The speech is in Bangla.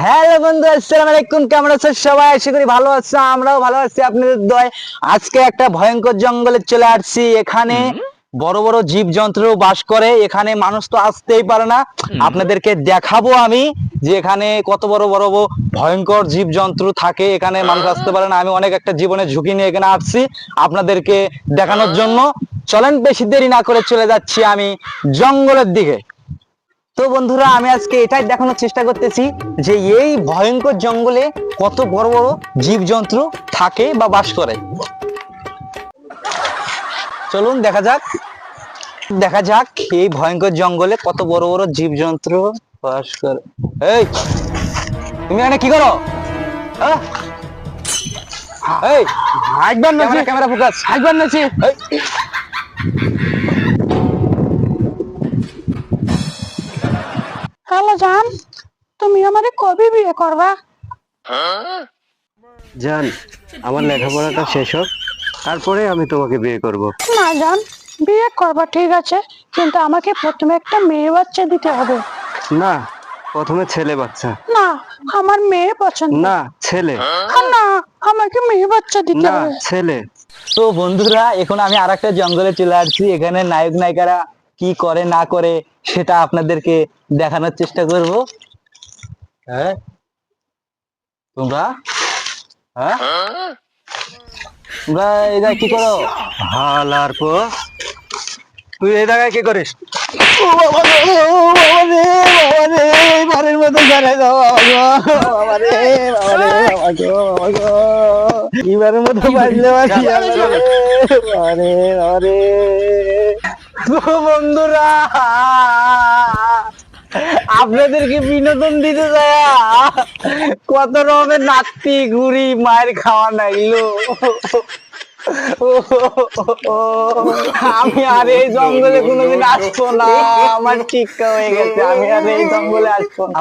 হ্যালো বন্ধু আসসালামু আলাইকুম। কেমন আছো সবাই? আশা করি ভালো আছো আমরাও ভালো আছি আপনাদের দয় আজকে একটা ভয়ঙ্কর জঙ্গলে চলে আসছি। এখানে বড় বড় জীব জন্তু বাস করে। এখানে মানুষ তো আসতেই পারে না। আপনাদেরকে দেখাবো আমি যে এখানে কত বড় বড় ভয়ঙ্কর জীব জন্তু থাকে। এখানে মানুষ আসতে পারে না। আমি অনেক একটা জীবনের ঝুঁকি নিয়ে এখানে আসছি আপনাদেরকে দেখানোর জন্য। চলেন বেশি দেরি না করে চলে যাচ্ছি আমি জঙ্গলের দিকে। তো বন্ধুরা আমি আজকে এটাই দেখানোর চেষ্টা করতেছি যে এই ভয়ঙ্কর জঙ্গলে কত বড় বড় জীবজন্তু থাকে বা বাস করে। চলুন দেখা যাক দেখা যাক এই ভয়ঙ্কর জঙ্গলে কত বড় বড় জীবজন্তু বাস করে। এই তুমি এখানে কি করো? এই একবার নাচি ক্যামেরা ফোকাস একবার নাচি হ্যালো জান তুমি আমারে কবে বিয়ে করবা? জান আমার লেখাপড়াটা শেষ হোক তারপরে আমি তোমাকে বিয়ে করব। না জান বিয়ে করবা ঠিক আছে কিন্তু আমাকে প্রথমে একটা মেয়ে বাচ্চা দিতে হবে। না প্রথমে ছেলে বাচ্চা। না আমার মেয়ে পছন্দ। না ছেলে। না আমাকে মেয়ে বাচ্চা দিতে না হবে। ছেলে। তো বন্ধুরা এখন আমি আর একটা জঙ্গলে চলে আসছি এখানে নায়ক নায়িকারা কি করে না করে সেটা আপনাদেরকে দেখানোর চেষ্টা করব। হ্যাঁ? তোমরা? হ্যাঁ? তোমরা এই জায়গায় কি করো? হাল আর পো। তুই এই জায়গায় কি করিস? ঘরের মতো জানাই দাও। এবারের মতো বাজলে বাজি, বন্ধুরা আপনাদেরকে বিনোদন দিতে যায়? কত রকমের নাতি ঘুরি মায়ের খাওয়া নাইলো। আমি আর এই জঙ্গলে কোনোদিন আসব না, আমার ঠিক হয়ে গেছে, আমি আর এই জঙ্গলে আসব না।